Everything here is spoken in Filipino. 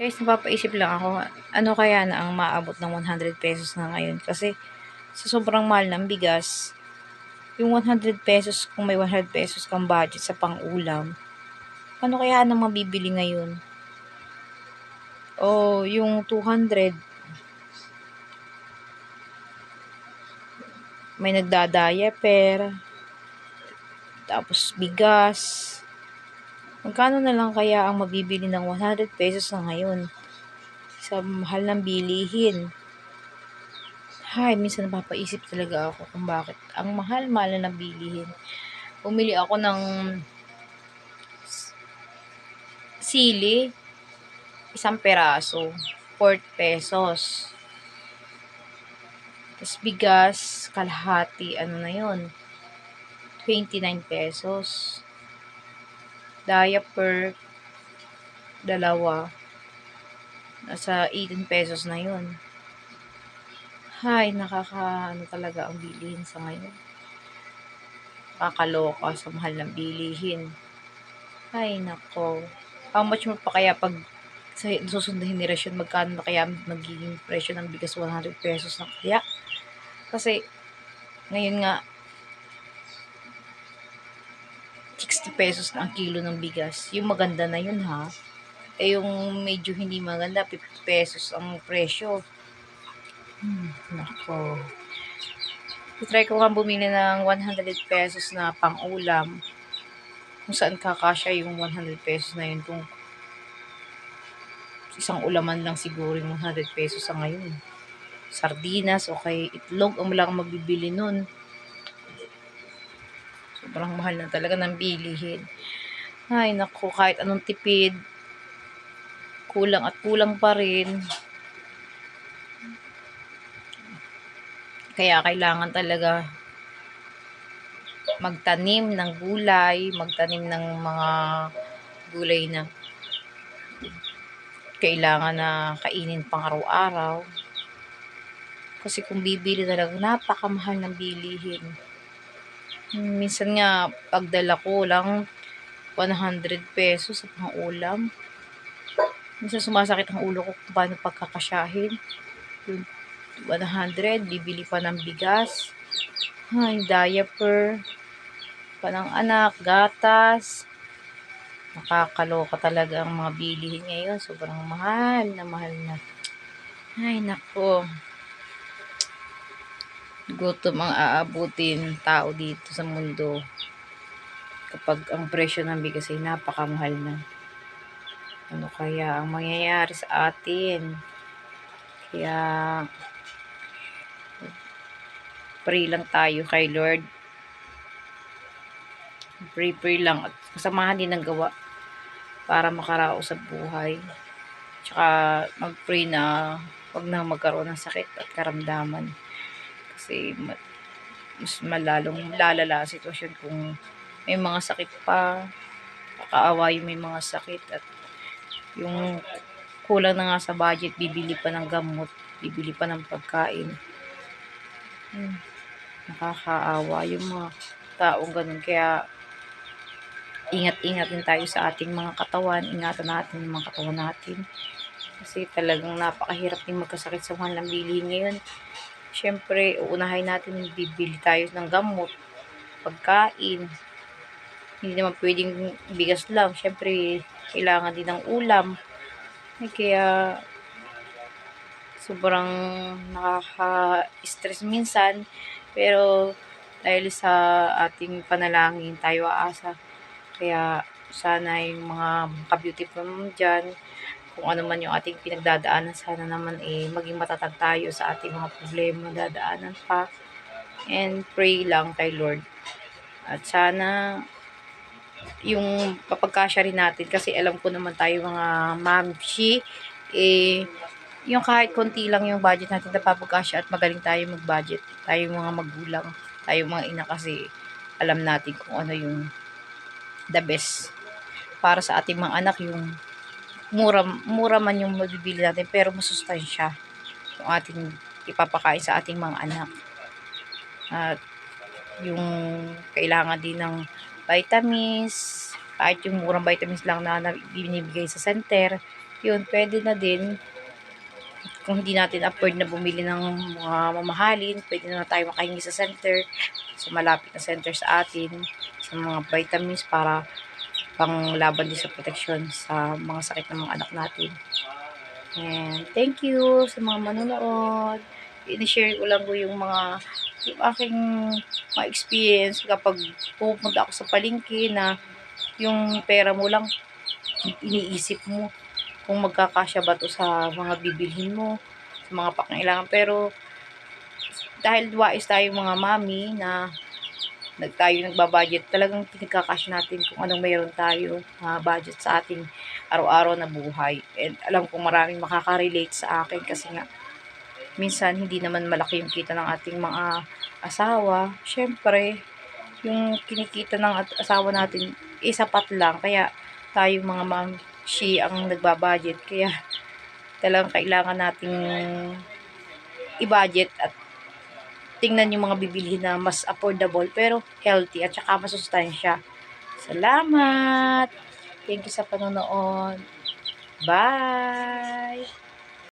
Guys, napapaisip lang ako, ano kaya na ang maabot ng 100 pesos na ngayon? Kasi sa sobrang mahal ng bigas, yung 100 pesos, kung may 100 pesos kang budget sa pang-ulam, ano kaya na mabibili ngayon? O yung 200, may nagdadiaper, tapos bigas, Magkano na lang kaya ang mabibili ng 100 pesos na ngayon? Sa mahal ng bilihin. Hay, minsan napapaisip talaga ako kung bakit ang mahal-mahal na bilihin. Bumili ako ng sili, isang peraso, 4 pesos. Tapos bigas, kalahati, ano na yon 29 pesos diaper, dalawa. Nasa 18 pesos na yun. Hay, nakaka, ano talaga ang bilihin sa ngayon. Nakakaloka sa mahal ng bilihin. Hay, nako. How much mo pa kaya pag sa susunod na henerasyon, magkano na kaya magiging presyo ng bigas 100 pesos na kaya? Kasi, ngayon nga, 60 pesos na ang kilo ng bigas. Yung maganda na yun ha. Eh yung medyo hindi maganda, 50 pesos ang presyo. Hmm, nako. Try ko nga bumili ng 100 pesos na pang-ulam. Kung saan kakasya yung 100 pesos na yun. Kung isang ulaman lang siguro yung 100 pesos sa ngayon. Sardinas o kay itlog ang lang mabibili nun. Sobrang mahal na talaga ng bilihin. Ay, naku, kahit anong tipid, kulang at kulang pa rin. Kaya kailangan talaga magtanim ng gulay, magtanim ng mga gulay na kailangan na kainin pang araw-araw. Kasi kung bibili talaga, napakamahal ng bilihin. Minsan nga, pagdala ko lang 100 pesos sa pang-ulam. Minsan sumasakit ang ulo ko kung paano pagkakasyahin. Yung 100, bibili pa ng bigas. Ay, diaper. Panang anak, gatas. Nakakaloka talaga ang mga bilihin ngayon. Sobrang mahal na mahal na. Ay, nako gutom ang aabutin tao dito sa mundo kapag ang presyo ng bigas ay napakamahal na. Ano kaya ang mangyayari sa atin? Kaya pray lang tayo kay Lord. Pray, pray lang at kasamahan din ng gawa para makaraos sa buhay. Tsaka mag-pray na wag na magkaroon ng sakit at karamdaman kasi mas malalong lalala sitwasyon kung may mga sakit pa kakaawa yung may mga sakit at yung kulang na nga sa budget bibili pa ng gamot bibili pa ng pagkain. Hmm, nakakaawa yung mga taong ganun. Kaya ingat-ingat din tayo sa ating mga katawan ingatan natin yung mga katawan natin. Kasi talagang napakahirap din magkasakit sa mahal ng bilihin ngayon syempre, uunahin natin bibili tayo ng gamot, pagkain. Hindi naman pwedeng bigas lang. Syempre, kailangan din ng ulam. Ay, kaya, sobrang nakaka-stress minsan. Pero, dahil sa ating panalangin, tayo aasa. Kaya, sana yung mga ka-beauty from dyan, kung ano man yung ating pinagdadaanan, sana naman eh, maging matatag tayo sa ating mga problema dadaanan pa. And pray lang kay Lord. At sana yung papagkasya rin natin kasi alam ko naman tayo mga mamshi eh yung kahit konti lang yung budget natin na papagkasya at magaling tayo mag-budget tayo mga magulang tayo mga ina kasi alam natin kung ano yung the best para sa ating mga anak yung mura, mura man yung mabibili natin, pero masustansya yung ating ipapakain sa ating mga anak. At yung kailangan din ng vitamins, kahit yung murang vitamins lang na binibigay sa center, yun, pwede na din. Kung hindi natin afford na bumili ng mga mamahalin, pwede na tayo makahingi sa center, sa malapit na center sa atin, sa mga vitamins para pang laban din sa proteksyon sa mga sakit ng mga anak natin. And thank you sa mga manonood. I-share ko lang ko yung mga yung aking mga experience kapag pupunta ako sa palengke na yung pera mo lang iniisip mo kung magkakasya ba to sa mga bibilhin mo, sa mga pangailangan. Pero dahil wais tayo mga mami na nag tayo nagbabudget, talagang pinagkakasya natin kung anong mayroon tayo na budget sa ating araw-araw na buhay. And alam kong maraming makaka-relate sa akin kasi nga minsan hindi naman malaki yung kita ng ating mga asawa. Siyempre, yung kinikita ng asawa natin, eh, sapat lang. Kaya tayo mga ma'am, she ang nagbabudget. Kaya talagang kailangan nating i-budget at tingnan yung mga bibilhin na mas affordable pero healthy at saka masustansya. Salamat! Thank you sa panonood. Bye!